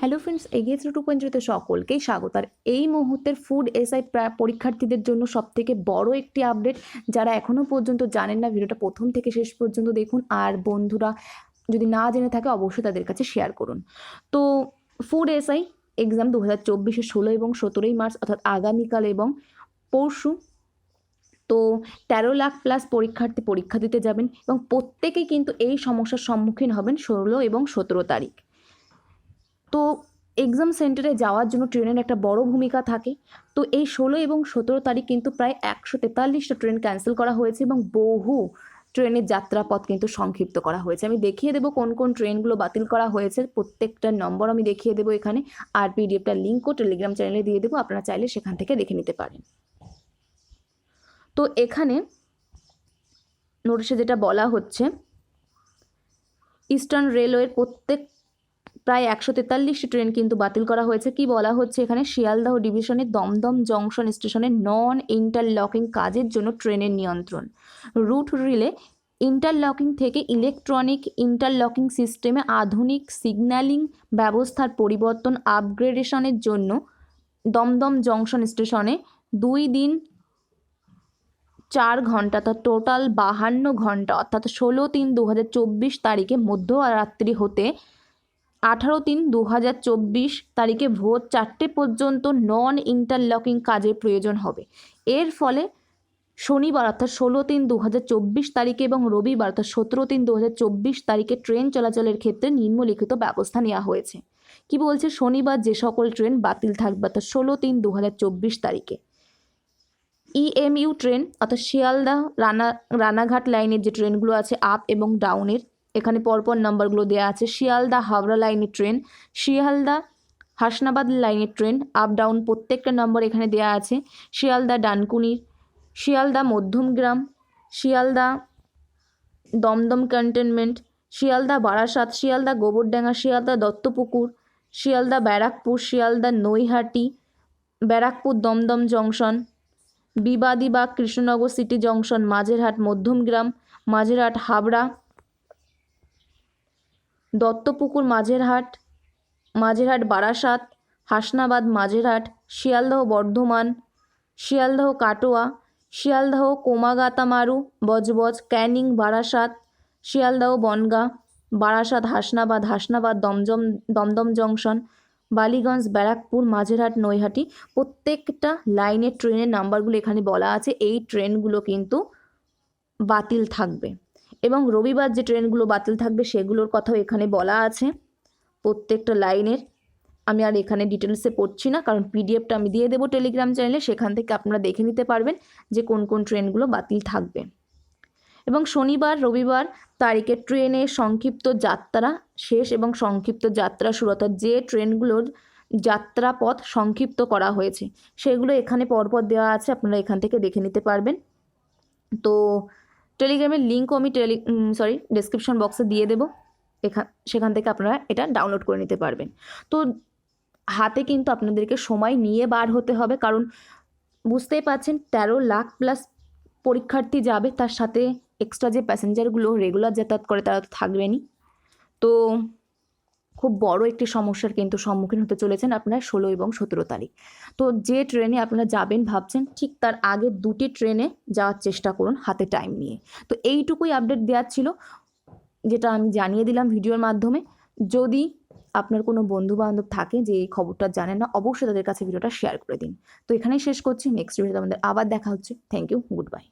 Hello friends এগিয়ে through two point জিরোতে সকলকেই স্বাগত। আর এই মুহূর্তের ফুড এসআই পরীক্ষার্থীদের জন্য সবথেকে বড় একটি আপডেট যারা এখনও পর্যন্ত জানেন না, ভিডিওটা প্রথম থেকে শেষ পর্যন্ত দেখুন। আর বন্ধুরা যদি না জেনে থাকে, অবশ্যই তাদের কাছে শেয়ার করুন। তো ফুড এসআই এক্সাম দু হাজার চব্বিশে ষোলো এবং সতেরোই মার্চ, অর্থাৎ আগামীকাল এবং পরশু। তো তেরো লাখ প্লাস পরীক্ষার্থী পরীক্ষা দিতে যাবেন এবং প্রত্যেকেই কিন্তু এই সমস্যার সম্মুখীন হবেন ষোলো এবং সতেরো তারিখ। তো এক্সাম সেন্টারে যাওয়ার জন্য ট্রেনের একটা বড় ভূমিকা থাকে। তো এই ষোলো এবং সতেরো তারিখ কিন্তু প্রায় একশো তেতাল্লিশটা ট্রেন ক্যান্সেল করা হয়েছে এবং বহু ট্রেনের যাত্রাপথ কিন্তু সংক্ষিপ্ত করা হয়েছে। আমি দেখিয়ে দেবো কোন কোন ট্রেনগুলো বাতিল করা হয়েছে। প্রত্যেকটা নম্বর আমি দেখিয়ে দেবো এখানে। আর পিডিএফটার লিঙ্কও টেলিগ্রাম চ্যানেলে দিয়ে দেবো। আপনারা চাইলে সেখান থেকে দেখে নিতে পারেন। তো এখানে নোটিশে যেটা বলা হচ্ছে ইস্টার্ন রেলওয়ের প্রত্যেক প্রায় একশো তেতাল্লিশটি ট্রেন কিন্তু বাতিল করা হয়েছে। কি বলা হচ্ছে এখানে? শিয়ালদাহ ডিভিশনের দমদম জংশন স্টেশনে নন ইন্টারলকিং কাজের জন্য ট্রেনের নিয়ন্ত্রণ। রুট রিলে ইন্টারলকিং থেকে ইলেকট্রনিক ইন্টারলকিং সিস্টেমে আধুনিক সিগন্যালিং ব্যবস্থার পরিবর্তন আপগ্রেডেশনের জন্য দমদম জংশন স্টেশনে দুই দিন চার ঘণ্টা তা টোটাল বাহান্ন ঘণ্টা অর্থাৎ ষোলো তিন দু তারিখে মধ্যরাত্রি হতে আঠারো তিন দু হাজার চব্বিশ তারিখে ভোর চারটে পর্যন্ত নন ইন্টারলকিং কাজের প্রয়োজন হবে। এর ফলে শনিবার অর্থাৎ ষোলো তিন দু হাজার চব্বিশ তারিখে এবং রবিবার অর্থাৎ সতেরো তিন দু হাজার চব্বিশ তারিখে ট্রেন চলাচলের ক্ষেত্রে নিম্নলিখিত ব্যবস্থা নেওয়া হয়েছে। কি বলছে? শনিবার যে সকল ট্রেন বাতিল থাকবে অর্থাৎ ষোলো তিন দু হাজার চব্বিশ তারিখে। ইএমইউ ট্রেন অর্থাৎ শিয়ালদা, রানা, রানাঘাট লাইনের যে ট্রেনগুলো আছে, আপ এবং ডাউনের এখানে পরপর নাম্বারগুলো দেওয়া আছে। শিয়ালদা হাওড়া লাইনের ট্রেন, শিয়ালদা হাসনাবাদ লাইনের ট্রেন আপ ডাউন প্রত্যেকটা নম্বর এখানে দেওয়া আছে। শিয়ালদা ডানকুনির, শিয়ালদা মধ্যমগ্রাম, শিয়ালদা দমদম ক্যান্টনমেন্ট, শিয়ালদা বারাসাত, শিয়ালদা গোবরডাঙ্গা, শিয়ালদা দত্তপুকুর, শিয়ালদা ব্যারাকপুর, শিয়ালদা নৈহাটি, ব্যারাকপুর দমদম জংশন, বিবাদী বা Krishnanagar city junction, Majerhat Madhyamgram, Majerhat Habra Duttapukur, Majerhat Majerhat, Barasat, Hasnabad, Majerhat, Sealdah, Bardhaman, Sealdah, Katwa, Sealdah, Komagata Maru, Budge Budge, Canning, Barasat, Sealdah, Bangaon, Barasat, Hasnabad Hasnabad Dum Dum Dum Dum junction, Ballygunge, Barrackpore, Majerhat, Naihati. প্রত্যেকটা লাইনের, ট্রেনের নাম্বারগুলো এখানে বলা আছে। এই ট্রেনগুলো কিন্তু বাতিল থাকবে। এবং রবিবার যে ট্রেনগুলো বাতিল থাকবে সেগুলোর কথাও এখানে বলা আছে প্রত্যেকটা লাইনের। আমি আর এখানে ডিটেলসে পড়ছি না, কারণ পিডিএফটা আমি দিয়ে দেবো টেলিগ্রাম চ্যানেলে সেখান থেকে আপনারা দেখে নিতে পারবেন যে কোন কোন ট্রেনগুলো বাতিল থাকবে। এবং শনিবার, রবিবার তারিখে ট্রেনে সংক্ষিপ্ত যাত্রা শেষ এবং সংক্ষিপ্ত যাত্রা শুরু, অর্থাৎ যে ট্রেনগুলোর যাত্রাপথ সংক্ষিপ্ত করা হয়েছে, সেগুলো এখানে পরপর দেওয়া আছে, আপনারা এখান থেকে দেখে নিতে পারবেন। তো টেলিগ্রামের লিঙ্কও আমি টেলি সরি ডেসক্রিপশন বক্সে দিয়ে দেবো। এখান সেখান থেকে আপনারা এটা ডাউনলোড করে নিতে পারবেন। তো হাতে কিন্তু আপনাদেরকে সময় নিয়ে বার হতে হবে, কারণ বুঝতেই পারছেন তেরো লাখ প্লাস পরীক্ষার্থী যাবে, তার সাথে এক্সট্রা যে প্যাসেঞ্জারগুলো রেগুলার যাতায়াত করে তারা তো থাকবেনই। তো খুব বড় একটি সমস্যার কিন্তু সম্মুখীন হতে চলেছেন আপনার ষোলো এবং সতেরো তারিখ। তো যে ট্রেনে আপনারা যাবেন ভাবছেন, ঠিক তার আগে দুটি ট্রেনে যাওয়ার চেষ্টা করুন হাতে টাইম নিয়ে। তো এইটুকুই আপডেট দেওয়ার ছিল, যেটা আমি জানিয়ে দিলাম ভিডিওর মাধ্যমে। যদি আপনার কোনো বন্ধু বান্ধব থাকে যে এই খবরটা জানেন না, অবশ্যই তাদের কাছে ভিডিওটা শেয়ার করে দিন। তো এখানেই শেষ করছি নেক্সট ভিডিওতে আমাদের আবার দেখা হচ্ছে। Thank you good bye